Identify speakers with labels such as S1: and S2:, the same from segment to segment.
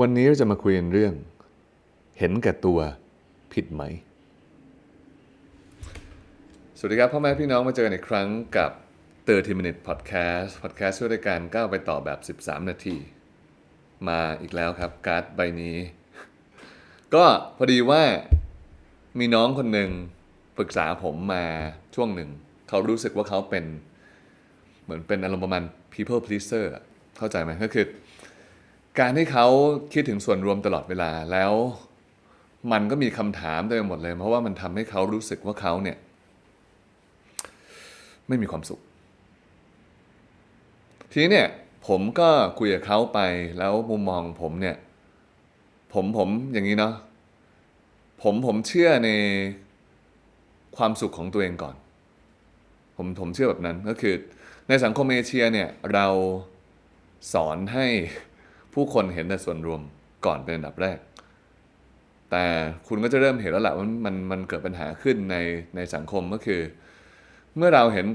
S1: วันนี้เราจะมาคุยกันเรื่อง เห็นแก่ตัวผิดไหม สวัสดีครับพ่อแม่พี่น้องมาเจอกันอีกครั้งกับ 30 minute podcast podcast ช่วยในการก้าวไปต่อแบบ 13 นาที มาอีกแล้วครับ การ์ดใบนี้ ก็พอดีว่ามีน้องคนหนึ่งปรึกษาผมมาช่วงหนึ่ง เขารู้สึกว่าเขาเป็น เหมือนเป็นอารมณ์ประมาณ people pleaser เข้าใจไหมก็คือ การที่เขาคิดถึงส่วนรวมตลอดเวลาแล้ว มันก็มีคำถามเต็มไปหมดเลย เพราะว่ามันทำให้เขารู้สึกว่าเขาเนี่ย ไม่มีความสุข ทีนี้เนี่ยผมก็คุยกับเขาไปแล้วมุมมองผมเนี่ย ผมผมอย่างนี้เนาะผมผมเชื่อในความสุขของตัวเองก่อน ผมผมเชื่อแบบนั้นก็คือ ในสังคมเอเชียเนี่ยเราสอนให้ ผู้คนเห็นแต่ส่วนรวมก่อนเป็นอันดับแรก แต่คุณก็จะเริ่มเห็นแล้วแหละว่ามันมันเกิดปัญหาขึ้นในในสังคมก็คือ เมื่อเราเห็น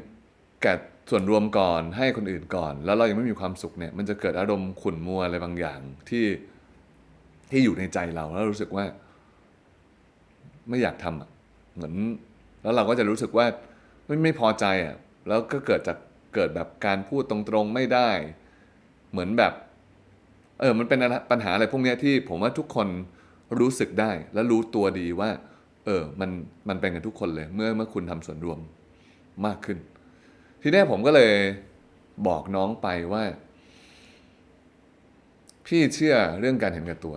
S1: แก่ส่วนรวมก่อนให้คนอื่นก่อน แล้วเรายังไม่มีความสุขเนี่ยมันจะเกิดอารมณ์ขุ่นมัวอะไรบางอย่างที่ที่อยู่ในใจเราแล้วรู้สึกว่า ไม่อยากทำอะเหมือน แล้วเราก็จะรู้สึกว่าไม่ไม่พอใจอะแล้วก็เกิดจากเกิดแบบการพูดตรงๆไม่ได้ เหมือนแบบ เออมันเป็นปัญหาอะไรพวกนี้ที่ผมว่าทุกคนรู้สึกได้และรู้ตัวดีว่า เออมันมันเป็นกันทุกคนเลย เมื่อเมื่อคุณทำส่วนรวมมากขึ้น ทีนี้ผมก็เลยบอกน้องไปว่า พี่เชื่อเรื่องการเห็นแก่ตัว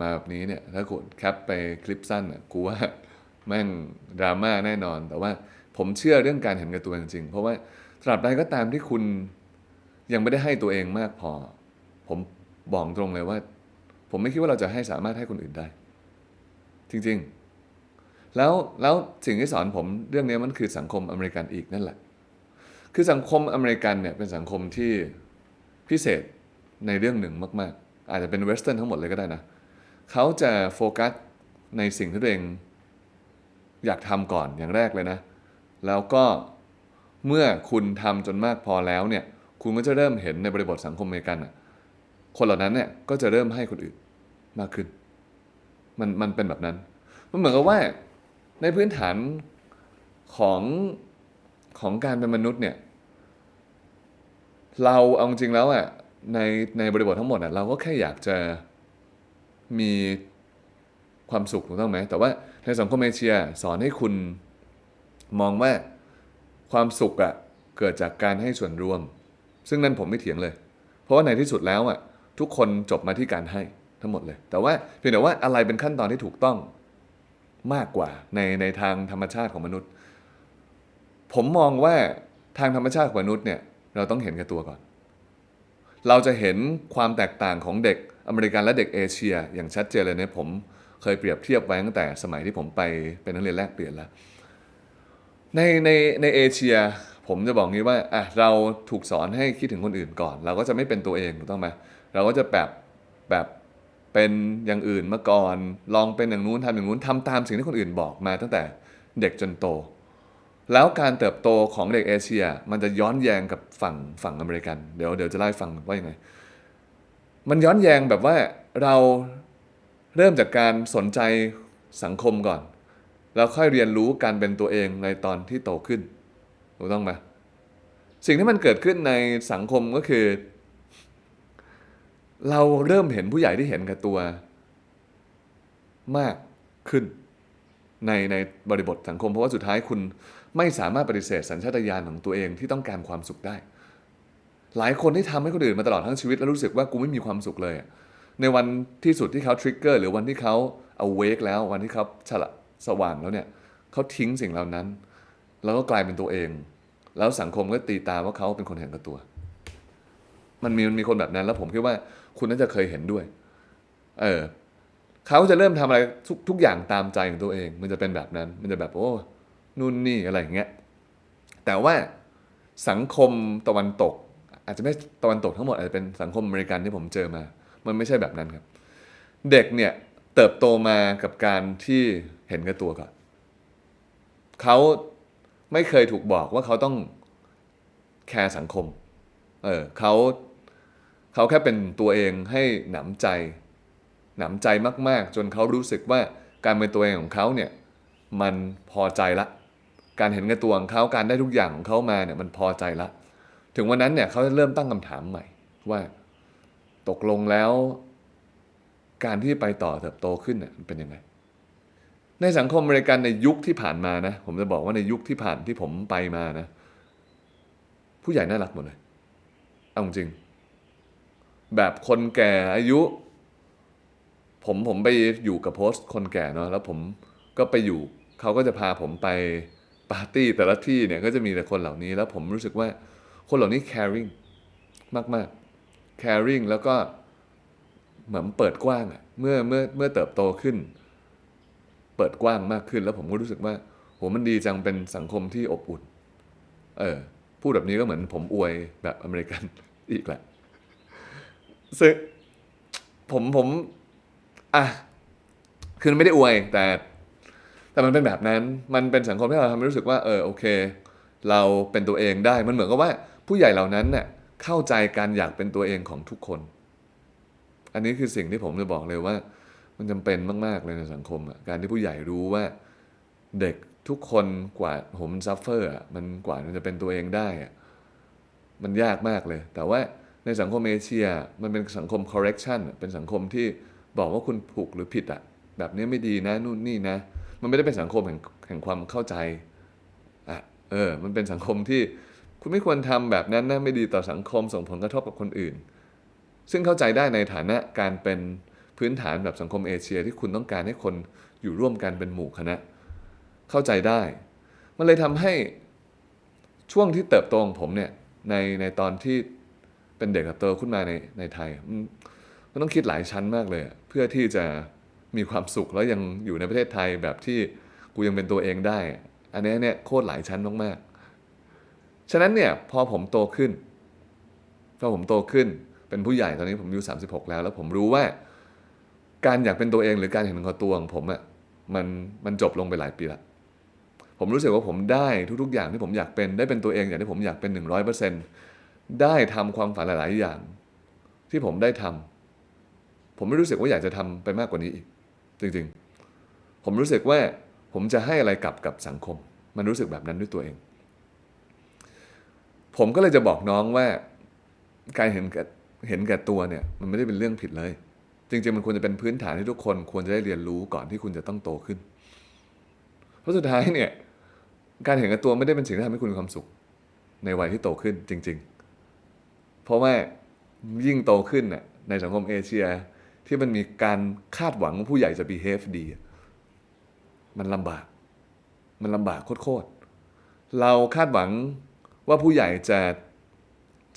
S1: มาแบบนี้เนี่ยถ้ากดแคปไปคลิปสั้นอะกูว่าแม่งดราม่าแน่นอน แต่ว่าผมเชื่อเรื่องการเห็นแก่ตัวจริงๆ เพราะว่าตราบใดก็ตามที่คุณยังไม่ได้ให้ตัวเองมากพอ ผมบอกตรงเลยว่า ผมไม่คิดว่าเราจะให้สามารถให้คนอื่นได้ จริงๆ แล้วแล้วสิ่งที่สอนผมเรื่องนี้มันคือสังคมอเมริกันอีกนั่นแหละ คือสังคมอเมริกันเนี่ยเป็นสังคมที่พิเศษในเรื่องหนึ่งมาก ๆ อาจจะเป็นเวสเทิร์นทั้งหมดเลยก็ได้นะเขาจะโฟกัสในสิ่งที่ตัวเองอยากทำก่อนอย่างแรกเลยนะ แล้วก็เมื่อคุณทำจนมากพอแล้วเนี่ย คุณก็จะเริ่มเห็นในบริบทสังคมอเมริกันอะ คนเหล่านั้นเนี่ยก็จะเริ่มให้คนอื่นมากขึ้น มันมันเป็นแบบนั้น มันเหมือนกับว่าในพื้นฐานของของการเป็นมนุษย์เนี่ย เราเอาจริงแล้วอะในในบริบททั้งหมดอะเราก็แค่อยากจะมีความสุขถูกต้องไหม แต่ว่าในสังคมเอเชียสอนให้คุณมองว่าความสุขอะเกิดจากการให้ส่วนรวม ซึ่งนั่นผมไม่เถียงเลย เพราะว่าในที่สุดแล้วอะ ทุกคนจบมาที่การให้ทั้งหมดเลย แต่ว่าเพียงแต่ว่าอะไรเป็นขั้นตอนที่ถูกต้องมากกว่าในในทางธรรมชาติของมนุษย์ ผมมองว่าทางธรรมชาติของมนุษย์เนี่ยเราต้องเห็นแก่ตัวก่อน เราจะเห็นความแตกต่างของเด็กอเมริกันและเด็กเอเชีย อย่างชัดเจนเลยเนี่ยผมเคยเปรียบเทียบไว้ตั้งแต่สมัยที่ผมไปเป็นนักเรียนแลกเปลี่ยนแล้ว ในในในเอเชีย ผมจะบอกงี้ว่าอะเราถูกสอนให้คิดถึงคนอื่นก่อน เราก็จะไม่เป็นตัวเองถูกต้องไหม เราก็จะแบบแบบเป็นอย่างอื่นมาก่อน ลองเป็นอย่างนู้นทำอย่างนู้นทำตามสิ่งที่คนอื่นบอกมาตั้งแต่เด็กจนโต แล้วการเติบโตของเด็กเอเชีย มันจะย้อนแยงกับฝั่งฝั่งอเมริกัน เดี๋ยวเดี๋ยวจะเล่ฟังว่ายังไง มันย้อนแยงแบบว่าเราเริ่มจากการสนใจสังคมก่อน แล้วค่อยเรียนรู้การเป็นตัวเองในตอนที่โตขึ้นถูกต้องไหมสิ่งที่มันเกิดขึ้นในสังคมก็คือ เราเริ่มเห็นผู้ใหญ่ที่เห็นกับตัวมากขึ้นในในบริบทสังคม เพราะว่าสุดท้ายคุณไม่สามารถปฏิเสธสัญชาตญาณของตัวเองที่ต้องการความสุขได้ หลายคนที่ทำให้คนอื่นมาตลอดทั้งชีวิตแล้วรู้สึกว่ากูไม่มีความสุขเลย ในวันที่สุดที่เขาทริกเกอร์หรือวันที่เขาเอาเวกแล้ววันที่เขาฉละสว่างแล้วเนี่ยเขาทิ้งสิ่งเหล่านั้น แล้วก็กลายเป็นตัวเอง แล้วสังคมก็ตีตาว่าเขาเป็นคนเห็นกับตัว มันมีมันมีคนแบบนั้นแล้วผมคิดว่า คุณน่าจะเคยเห็นด้วย เออเขาจะเริ่มทำอะไรทุกทุกอย่างตามใจของตัวเอง มันจะเป็นแบบนั้น มันจะแบบโอ้นู่นนี่อะไรอย่างเงี้ย แต่ว่าสังคมตะวันตก อาจจะไม่ตะวันตกทั้งหมดอาจจะเป็นสังคมอเมริกันที่ผมเจอมา มันไม่ใช่แบบนั้นครับ เด็กเนี่ยเติบโตมากับการที่เห็นกับตัวก่อนเขาไม่เคยถูกบอกว่าเขาต้องแคร์สังคม เออเขา เขาแค่เป็นตัวเองให้หนำใจ หนำใจมาก ๆ จนเขารู้สึกว่าการเป็นตัวเองของเขาเนี่ยมันพอใจละ การเห็นแก่ตัวของเขาการได้ทุกอย่างของเขามาเนี่ยมันพอใจละ ถึงวันนั้นเนี่ยเขาจะเริ่มตั้งคำถามใหม่ว่าตกลงแล้ว การที่ไปต่อเติบโตขึ้นเนี่ยมันเป็นยังไง ในสังคมอเมริกันในยุคที่ผ่านมานะ ผมจะบอกว่าในยุคที่ผ่านที่ผมไปมานะ ผู้ใหญ่น่ารักหมดเลย เอาจริง แบบคนแก่อายุ ผมผมไปอยู่กับโพสต์คนแก่เนาะแล้วผมก็ไปอยู่เขาก็จะพาผมไปปาร์ตี้แต่ละที่เนี่ยก็จะมีแต่คนเหล่านี้ แล้วผมรู้สึกว่าคนเหล่านี้ caring มากๆ caring แล้วก็เหมือนเปิดกว้างอะเมื่อเมื่อเมื่อเติบโตขึ้น เปิดกว้างมากขึ้น แล้วผมก็รู้สึกว่าโหมันดีจังเป็นสังคมที่อบอุ่น เออพูดแบบนี้ก็เหมือนผมอวยแบบอเมริกันอีกแหละ ซึ่งผมผม อะคือไม่ได้อวย แต่ แต่มันเป็นแบบนั้น มันเป็นสังคมที่เราทำให้รู้สึกว่า เออโอเค เราเป็นตัวเองได้ มันเหมือนกับว่า ผู้ใหญ่เหล่านั้นเนี่ยเข้าใจการอยากเป็นตัวเองของทุกคน อันนี้คือสิ่งที่ผมจะบอกเลยว่า มันจำเป็นมากๆเลยในสังคมอะการที่ผู้ใหญ่รู้ว่าเด็กทุกคนกว่าผมซัฟเฟอร์อะมันกว่ามันจะเป็นตัวเองได้อะมันยากมากเลย แต่ว่า ในสังคมเอเชียมันเป็นสังคม correction เป็นสังคมที่บอกว่าคุณถูกหรือผิดอะแบบนี้ไม่ดีนะนู่นนี่นะ มันไม่ได้เป็นสังคมแห่งแห่งความเข้าใจอะเออมันเป็นสังคมที่คุณไม่ควรทำแบบนั้นนะไม่ดีต่อสังคมส่งผลกระทบกับคนอื่น ซึ่งเข้าใจได้ในฐานะการเป็นพื้นฐานแบบสังคมเอเชียที่คุณต้องการให้คนอยู่ร่วมกันเป็นหมู่คณะ เข้าใจได้ มันเลยทำให้ช่วงที่เติบโตของผมเนี่ยในในตอนที่ เป็นเด็กกับโตขึ้นมาในในไทยมันต้องคิดหลายชั้นมากเลย เพื่อที่จะมีความสุขแล้วยังอยู่ในประเทศไทยแบบที่กูยังเป็นตัวเองได้ อันนี้เนี่ยโคตรหลายชั้นมากๆฉะนั้นเนี่ยพอผมโตขึ้นพอผมโตขึ้นเป็นผู้ใหญ่ตอนนี้ผมอายุ36 แล้ว แล้วผมรู้ว่า การอยากเป็นตัวเองหรือการเห็นของตัวของผมอะ่ะมันมันจบลงไปหลายปีละผมรู้สึกว่าผมได้ทุกๆอย่างที่ผมอยากเป็นได้เป็นตัวเองอย่างที่ผมอยากเป็น 100% ได้ทำความฝันหลาย ๆ อย่าง ที่ผมได้ทำผมไม่รู้สึกว่าอยากจะทำไปมากกว่านี้อีก จริง ๆ ผมรู้สึกว่าผมจะให้อะไรกลับกับสังคม มันรู้สึกแบบนั้นด้วยตัวเอง ผมก็เลยจะบอกน้องว่าการเห็นแก่เห็นแก่ตัวเนี่ยมันไม่ได้เป็นเรื่องผิดเลย จริง ๆ มันควรจะเป็นพื้นฐานที่ทุกคนควรจะได้เรียนรู้ก่อนที่คุณจะต้องโตขึ้น เพราะสุดท้ายเนี่ยการเห็นแก่ตัวไม่ได้เป็นสิ่งที่ทำให้คุณมีความสุข ในวัยที่โตขึ้นจริง ๆ เพราะว่ายิ่งโตขึ้นน่ะในสังคมเอเชียที่มันมีการคาดหวังว่าผู้ใหญ่จะ behave ดี มันลำบาก มันลำบากโคตรๆเราคาดหวังว่าผู้ใหญ่จะ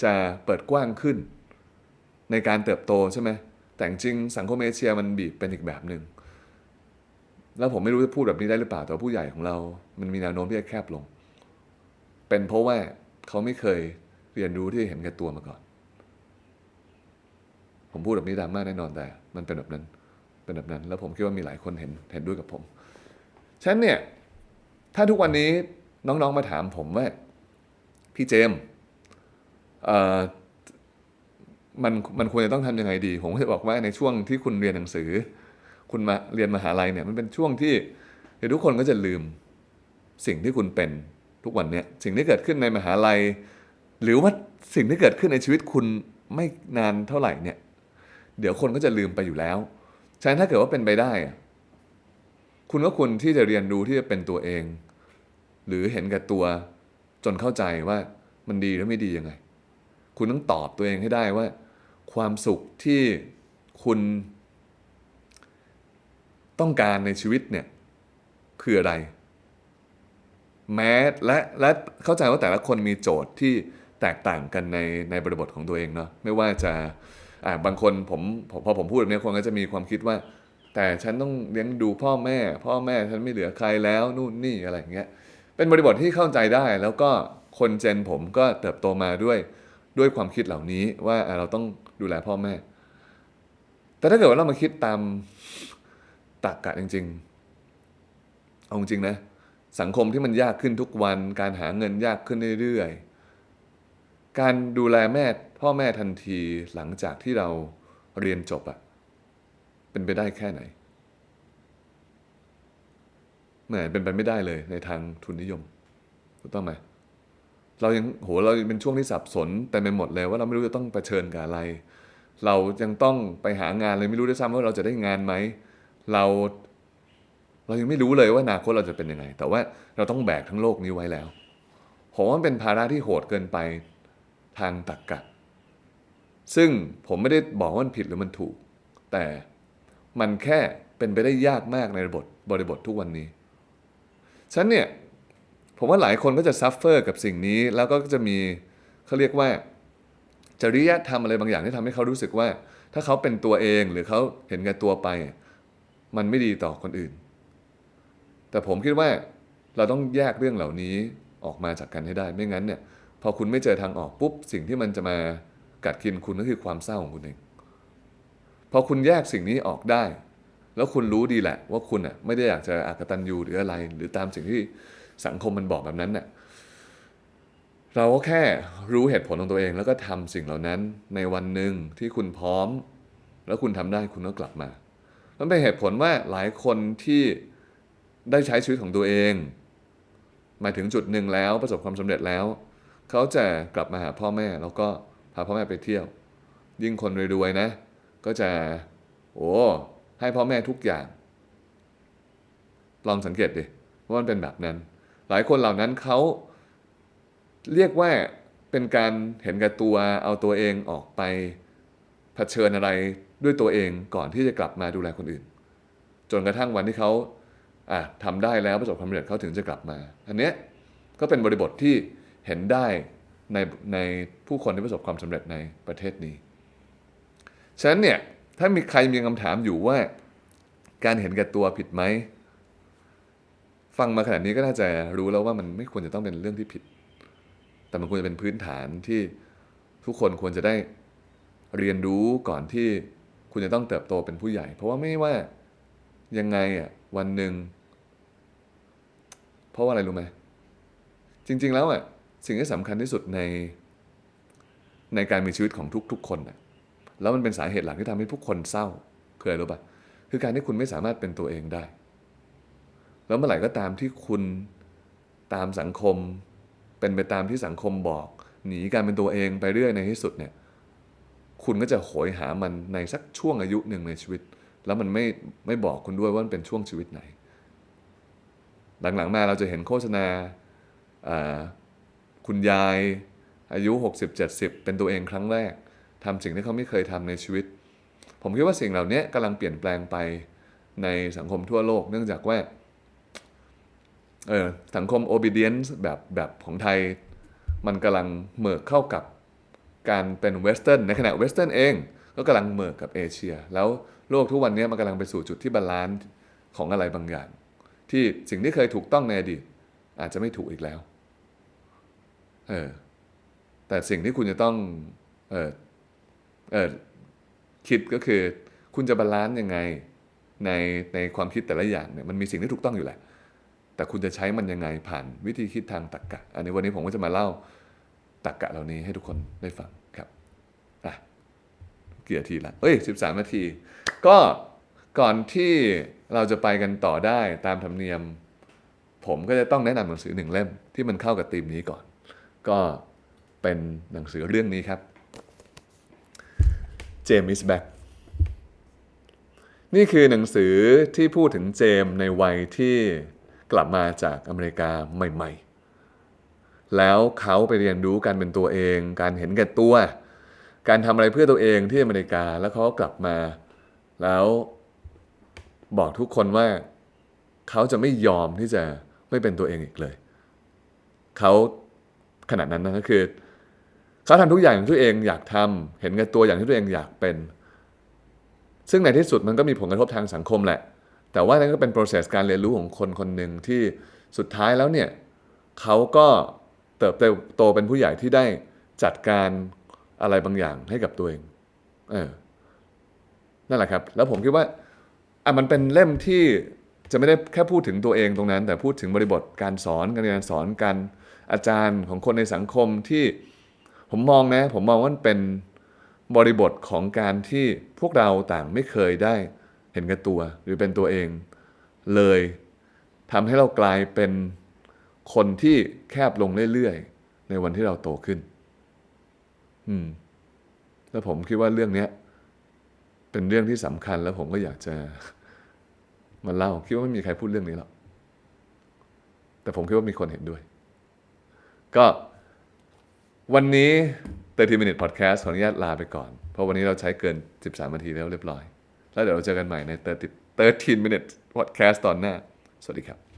S1: จะเปิดกว้างขึ้น ในการเติบโตใช่ไหมแต่จริงสังคมเอเชียมันบีบเป็นอีกแบบหนึ่งแล้วผมไม่รู้จะพูดแบบนี้ได้หรือเปล่าแต่ผู้ใหญ่ของเรา มันมีแนวโน้มที่จะแคบลง เป็นเพราะว่าเขาไม่เคย เรียนรู้ที่เห็นแก่ตัวมาก่อน ผมพูดแบบนี้ดราม่าแน่นอนแต่ มันเป็นแบบนั้น เป็นแบบนั้น แล้วผมคิดว่ามีหลายคนเห็นเห็นด้วยกับผมฉะนั้นเนี่ย ถ้าทุกวันนี้น้องๆมาถามผมว่า พี่เจมเมันมันควรจะต้องทำยังไงดี ผมก็จะบอกว่าในช่วงที่คุณเรียนหนังสือ คุณมาเรียนมหาลัยเนี่ยมันเป็นช่วงที่เดี๋ยวทุกคนก็จะลืมสิ่งที่คุณเป็นทุกวันเนี้ยสิ่งที่เกิดขึ้นในมหาลัย หรือว่าสิ่งที่เกิดขึ้นในชีวิตคุณไม่นานเท่าไหร่เนี่ย เดี๋ยวคนก็จะลืมไปอยู่แล้วฉะนั้นถ้าเกิดว่าเป็นไปได้คุณก็ควรที่จะเรียนรู้ที่จะเป็นตัวเอง หรือเห็นแก่ตัวจนเข้าใจว่ามันดีหรือไม่ดียังไง คุณต้องตอบตัวเองให้ได้ว่า ความสุขที่คุณต้องการในชีวิตเนี่ยคืออะไร แม้และและเข้าใจว่าแต่ละคนมีโจทย์ที่ แตกต่างกันในในบริบทของตัวเองเนาะไม่ว่าจะอ่าบางคนผมพอผมพูดแบบนี้คนก็จะมีความคิดว่า แต่ฉันต้องเลี้ยงดูพ่อแม่ พ่อแม่ฉันไม่เหลือใครแล้วนู่นนี่อะไรอย่างเงี้ยเป็นบริบทที่เข้าใจได้ แล้วก็คนเจนผมก็เติบโตมาด้วยด้วยความคิดเหล่านี้ว่าเราต้องดูแลพ่อแม่ แต่ถ้าเกิดว่าเรามาคิดตามตรรกะจริง ๆ เอาจริงนะ สังคมที่มันยากขึ้นทุกวัน การหาเงินยากขึ้นเรื่อยๆ การดูแลแม่พ่อแม่ทันทีหลังจากที่เราเรียนจบอะเป็นไปได้แค่ไหนเหมือนเป็นไปไม่ได้เลยในทางทุนนิยมถูกต้องไหมเรายังโหเราเป็นช่วงที่สับสนแต่ไปหมดเลยว่าเราไม่รู้จะต้องเผชิญกับอะไร เรายังต้องไปหางานเลยไม่รู้ด้วยซ้ำว่าเราจะได้งานไหมเราเรายังไม่รู้เลยว่าอนาคตเราจะเป็นยังไง แต่ว่าเราต้องแบกทั้งโลกนี้ไว้แล้วผมว่ามันเป็นภาระที่โหดเกินไป ทางตรรกกะ ซึ่งผมไม่ได้บอกว่ามันผิดหรือมันถูก แต่มันแค่เป็นไปได้ยากมากในระบบบริบททุกวันนี้ ฉันเนี่ย ผมว่าหลายคนก็จะซัฟเฟอร์กับสิ่งนี้ แล้วก็จะมีเขาเรียกว่า จริยธรรมอะไรบางอย่างที่ทำให้เขารู้สึกว่า ถ้าเขาเป็นตัวเองหรือเขาเห็นแก่ตัวไป มันไม่ดีต่อคนอื่น แต่ผมคิดว่าเราต้องแยกเรื่องเหล่านี้ออกมาจากกันให้ได้ ไม่งั้นเนี่ย พอคุณไม่เจอทางออกปุ๊บสิ่งที่มันจะมากัดกินคุณก็คือความเศร้าของคุณเองพอคุณแยกสิ่งนี้ออกได้ แล้วคุณรู้ดีแหละ ว่าคุณอะไม่ได้อยากจะอากตันยูหรืออะไร หรือตามสิ่งที่สังคมมันบอกแบบนั้นน่ะเราก็แค่รู้เหตุผลของตัวเอง แล้วก็ทำสิ่งเหล่านั้นในวันหนึ่งที่คุณพร้อม แล้วคุณทำได้คุณก็กลับมามันเป็นเหตุผลว่าหลายคนที่ได้ใช้ชีวิตของตัวเองมาถึงจุดหนึ่งแล้วประสบความสำเร็จแล้ว เขาจะกลับมาหาพ่อแม่แล้วก็พาพ่อแม่ไปเที่ยว ยิ่งคนรวยๆนะ ก็จะโอ้ให้พ่อแม่ทุกอย่าง ลองสังเกตดิว่ามันเป็นแบบนั้น หลายคนเหล่านั้นเขาเรียกว่าเป็นการเห็นแก่ตัวเอาตัวเองออกไปเผชิญอะไรด้วยตัวเองก่อนที่จะกลับมาดูแลคนอื่น จนกระทั่งวันที่เขาทำได้แล้วประสบความสำเร็จเขาถึงจะกลับมา อันเนี้ยก็เป็นบริบทที่ เห็นได้ในในผู้คนที่ประสบความสำเร็จในประเทศนี้ ฉะนั้นเนี่ยถ้ามีใครมีคำถามอยู่ว่าการเห็นแก่ตัวผิดไหม ฟังมาขนาดนี้ก็น่าจะรู้แล้วว่ามันไม่ควรจะต้องเป็นเรื่องที่ผิด แต่มันควรจะเป็นพื้นฐานที่ทุกคนควรจะได้เรียนรู้ก่อนที่คุณจะต้องเติบโตเป็นผู้ใหญ่ เพราะว่าไม่ว่ายังไงอะวันหนึ่งเพราะว่าอะไรรู้ไหมจริง ๆ แล้วอะ สิ่งที่สำคัญที่สุดในในการมีชีวิตของทุกๆคนอะแล้วมันเป็นสาเหตุหลักที่ทำให้ทุกคนเศร้าเคืออะไรรู้ปะคือการที่คุณไม่สามารถเป็นตัวเองได้ แล้วเมื่อไหร่ก็ตามที่คุณตามสังคม เป็นไปตามที่สังคมบอก หนีการเป็นตัวเองไปเรื่อยในที่สุดเนี่ยคุณก็จะโหยหามันในสักช่วงอายุหนึ่งในชีวิต แล้วมันไม่ไม่บอกคุณด้วยว่ามันเป็นช่วงชีวิตไหน หลังๆมาเราจะเห็นโฆษณา คุณยายอายุ 60-70 เป็นตัวเองครั้งแรกทำสิ่งที่เขาไม่เคยทำในชีวิต ผมคิดว่าสิ่งเหล่านี้กำลังเปลี่ยนแปลงไปในสังคมทั่วโลก เนื่องจากว่าเออสังคม obedience แบบแบบของไทย มันกำลังเหมือกเข้ากับการเป็นเวสเทิร์นในขณะเวสเทิร์นเอง ก็กำลังเหมือกกับเอเชีย แล้วโลกทุกวันนี้มันกำลังไปสู่จุดที่บาลานซ์ของอะไรบางอย่าง ที่สิ่งที่เคยถูกต้องในอดีตอาจจะไม่ถูกอีกแล้ว เออแต่สิ่งที่คุณจะต้องเออเออคิดก็คือคุณจะบาลานซ์ยังไงในในความคิดแต่ละอย่างเนี่ยมันมีสิ่งที่ถูกต้องอยู่แหละ แต่คุณจะใช้มันยังไงผ่านวิธีคิดทางตรรกกะ อันนี้วันนี้ผมก็จะมาเล่าตรรกกะเหล่านี้ให้ทุกคนได้ฟังครับอะกี่นาทีละเอ้ยสิบสามนาที ก็ก่อนที่เราจะไปกันต่อได้ตามธรรมเนียม ผมก็จะต้องแนะนำหนังสือหนึ่งเล่มที่มันเข้ากับธีมนี้ก่อน ก็เป็นหนังสือเรื่องนี้ครับเจมส์แบ็กนี่คือหนังสือที่พูดถึงเจมส์ในวัยที่กลับมาจากอเมริกาใหม่ ๆ แล้วเขาไปเรียนรู้การเป็นตัวเอง การเห็นแก่ตัว การทำอะไรเพื่อตัวเองที่อเมริกา แล้วเขาก็กลับมา แล้วบอกทุกคนว่าเขาจะไม่ยอมที่จะไม่เป็นตัวเองอีกเลย เขา ขนาดนั้นนะก็คือเขาทำทุกอย่างที่ตัวเองอยากทำเห็นแก่ตัวอย่างที่ตัวเองอยากเป็น ซึ่งในที่สุดมันก็มีผลกระทบทางสังคมแหละ แต่ว่านั่นก็เป็น process การเรียนรู้ของคนคนหนึ่งที่สุดท้ายแล้วเนี่ยเขาก็เติบโตเป็นผู้ใหญ่ที่ได้จัดการอะไรบางอย่างให้กับตัวเอง เออ นั่นแหละครับ แล้วผมคิดว่าอะมันเป็นเล่มที่จะไม่ได้แค่พูดถึงตัวเองตรงนั้น แต่พูดถึงบริบทการสอนการเรียนการสอนการ อาจารย์ของคนในสังคมที่ผมมองนะ ผมมองว่ามันเป็นบริบทของการที่พวกเราต่างไม่เคยได้เห็นแก่ตัวหรือเป็นตัวเอง เลยทำให้เรากลายเป็นคนที่แคบลงเรื่อยๆ ในวันที่เราโตขึ้น อืม แล้วผมคิดว่าเรื่องนี้เป็นเรื่องที่สำคัญแล้วผมก็อยากจะมาเล่า คิดว่าไม่มีใครพูดเรื่องนี้หรอก แต่ผมคิดว่ามีคนเห็นด้วย ก็วันนี้30 minute podcast ขออนุญาตลาไปก่อน เพราะวันนี้เราใช้เกิน 13 นาทีแล้วเรียบร้อย แล้วเดี๋ยวเราเจอกันใหม่ใน 30 13 minute podcast ตอนหน้า สวัสดีครับ